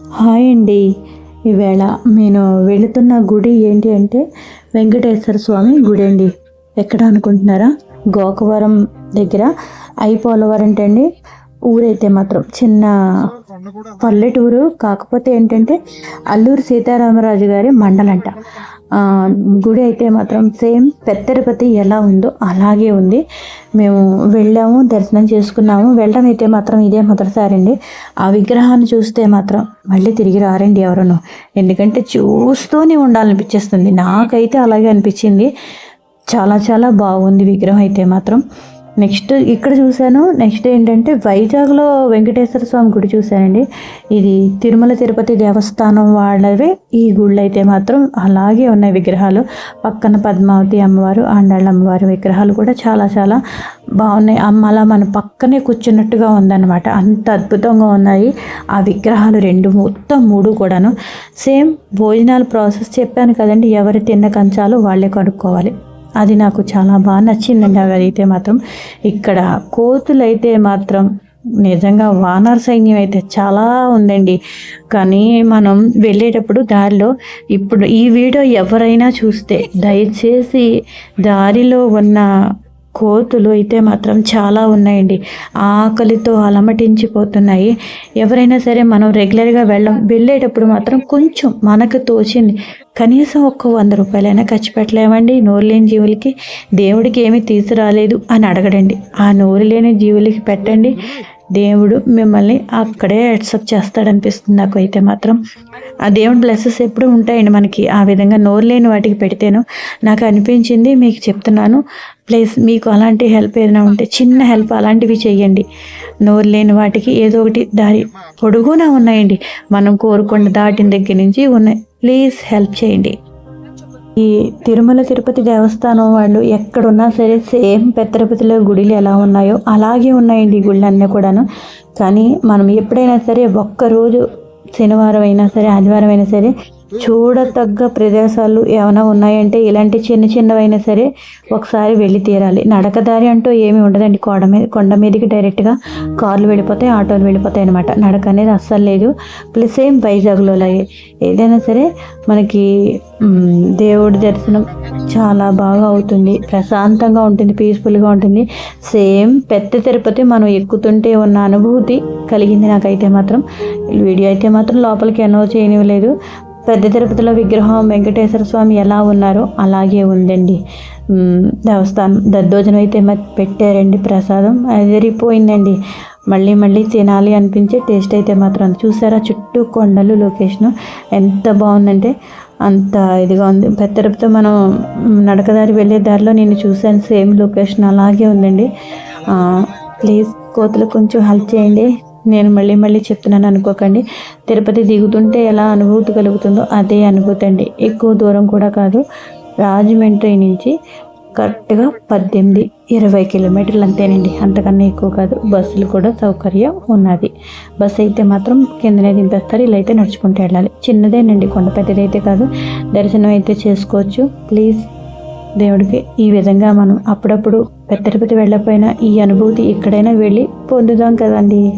Hi అండి. ఈవేళ నేను వెళుతున్న గుడి ఏంటి అంటే వెంకటేశ్వర స్వామి గుడి అండి. ఎక్కడ అనుకుంటున్నారా? గోకవరం దగ్గర ఐపోలవరం అంటే అండి. ఊరైతే మాత్రం చిన్న పల్లెటూరు. కాకపోతే ఏంటంటే అల్లూరు సీతారామరాజు గారి మండలంట. గుడి అయితే మాత్రం సేమ్ పెత్తరపతి ఎలా ఉందో అలాగే ఉంది. మేము వెళ్ళాము దర్శనం చేసుకున్నాము. వెళ్ళడం అయితే మాత్రం ఇదే మొదటిసారి అండి. ఆ విగ్రహాన్ని చూస్తే మాత్రం మళ్ళీ తిరిగి రారండి ఎవరను. ఎందుకంటే చూస్తూనే ఉండాలనిపించేస్తుంది. నాకైతే అలాగే అనిపించింది. చాలా చాలా బాగుంది విగ్రహం అయితే మాత్రం. నెక్స్ట్ ఇక్కడ చూశాను. నెక్స్ట్ ఏంటంటే వైజాగ్లో వెంకటేశ్వర స్వామి గుడి చూశానండి. ఇది తిరుమల తిరుపతి దేవస్థానం వాళ్ళవే. ఈ గుళ్ళు అయితే మాత్రం అలాగే ఉన్నాయి విగ్రహాలు. పక్కన పద్మావతి అమ్మవారు ఆండాళ్ళ అమ్మవారి విగ్రహాలు కూడా చాలా చాలా బాగున్నాయి. అమ్మ అలా మన పక్కనే కూర్చున్నట్టుగా ఉందన్నమాట. అంత అద్భుతంగా ఉన్నాయి. ఆ విగ్రహాలు రెండు మొత్తం మూడు కూడాను. సేమ్ భోజనాల ప్రాసెస్ చెప్పాను కదండి. ఎవరు తిన్న కంచాలు వాళ్ళే కనుక్కోవాలి. అది నాకు చాలా బాగా నచ్చిందండి. అవి అయితే మాత్రం ఇక్కడ కోతులు అయితే మాత్రం నిజంగా వానర్ సైన్యం అయితే చాలా ఉందండి. కానీ మనం వెళ్ళేటప్పుడు దారిలో ఇప్పుడు ఈ వీడియో ఎవరైనా చూస్తే దయచేసి దారిలో ఉన్న కోతులు అయితే మాత్రం చాలా ఉన్నాయండి. ఆకలితో అలమటించిపోతున్నాయి. ఎవరైనా సరే మనం రెగ్యులర్గా వెళ్ళం వెళ్ళేటప్పుడు మాత్రం కొంచెం మనకు తోచింది. కనీసం ఒక్క వంద రూపాయలైనా ఖర్చు పెట్టలేమండి. నోరు లేని జీవులకి దేవుడికి ఏమీ తీసుకురాలేదు అని అడగడండి. ఆ నోరు లేని జీవులకి పెట్టండి. దేవుడు మిమ్మల్ని అక్కడే యాక్సెప్ట్ చేస్తాడనిపిస్తుంది నాకు అయితే మాత్రం. ఆ దేవుడి బ్లెస్సెస్ ఎప్పుడు ఉంటాయండి మనకి. ఆ విధంగా నోరు లేని వాటికి పెడితేను నాకు అనిపించింది మీకు చెప్తున్నాను. ప్లీజ్ మీకు అలాంటి హెల్ప్ ఏదైనా ఉంటే చిన్న హెల్ప్ అలాంటివి చేయండి నోరు లేని వాటికి ఏదో ఒకటి దారి పొడుగునా ఉన్నాయండి. మనం కోరుకున్న దాటిన దగ్గర నుంచి ఉన్నాయి ప్లీజ్ హెల్ప్ చేయండి. ఈ తిరుమల తిరుపతి దేవస్థానం వాళ్ళు ఎక్కడున్నా సరే సేమ్ తిరుపతిలో గుడిలు ఎలా ఉన్నాయో అలాగే ఉన్నాయండి ఈ గుళ్ళన్నీ కూడాను. కానీ మనం ఎప్పుడైనా సరే ఒక్కరోజు శనివారం అయినా సరే ఆదివారం అయినా సరే చూడతగ్గ ప్రదేశాలు ఏమైనా ఉన్నాయంటే ఇలాంటి చిన్న చిన్నవైనా సరే ఒకసారి వెళ్ళి తీరాలి. నడకదారి అంటూ ఏమి ఉండదండి. కొండ మీద కొండ మీదకి డైరెక్ట్గా కార్లు వెళ్ళిపోతాయి ఆటోలు వెళ్ళిపోతాయి అనమాట నడక అనేది అస్సలు లేదు. ప్లస్ సేమ్ వైజాగ్లో లాగే. ఏదైనా సరే మనకి దేవుడి దర్శనం చాలా బాగా అవుతుంది. ప్రశాంతంగా ఉంటుంది పీస్ఫుల్గా ఉంటుంది. సేమ్ పెద్ద తిరుపతి మనం ఎక్కుతుంటే ఉన్న అనుభూతి కలిగింది నాకైతే మాత్రం. వీడియో అయితే మాత్రం లోపలికి ఎన్నో చేయనివ్వలేదు. పెద్ద తిరుపతిలో విగ్రహం వెంకటేశ్వర స్వామి ఎలా ఉన్నారో అలాగే ఉందండి. దేవస్థానం దద్దోజనం అయితే పెట్టారండి ప్రసాదం. అదిరిపోయిందండి మళ్ళీ మళ్ళీ తినాలి అనిపించే టేస్ట్ అయితే మాత్రం చూసారా చుట్టూ కొండలు లొకేషన్ ఎంత బాగుందంటే అంత ఇదిగా ఉంది. పెద్ద తిరుపతి మనం నడకదారి వెళ్ళే దారిలో నేను చూశాను సేమ్ లొకేషన్ అలాగే ఉందండి. ప్లీజ్ కోతులు కొంచెం హెల్ప్ చేయండి. నేను మళ్ళీ మళ్ళీ చెప్తున్నాను అనుకోకండి. తిరుపతి దిగుతుంటే ఎలా అనుభూతి కలుగుతుందో అదే అనుభూతి అండి. ఎక్కువ దూరం కూడా కాదు. రాజమండ్రి నుంచి కరెక్ట్గా పద్దెనిమిది ఇరవై కిలోమీటర్లు అంతేనండి. అంతకన్నా ఎక్కువ కాదు. బస్సులు కూడా సౌకర్యం ఉన్నది. బస్సు అయితే మాత్రం కిందనే దింపేస్తారు. ఇలా అయితే నడుచుకుంటూ వెళ్ళాలి. చిన్నదేనండి. కొండ పెద్దదైతే కాదు. దర్శనం అయితే చేసుకోవచ్చు. ప్లీజ్ దేవుడికి ఈ విధంగా మనం అప్పుడప్పుడు పెద్ద తిరుపతి వెళ్ళకపోయినా ఈ అనుభూతి ఎక్కడైనా వెళ్ళి పొందుదాం కదండి.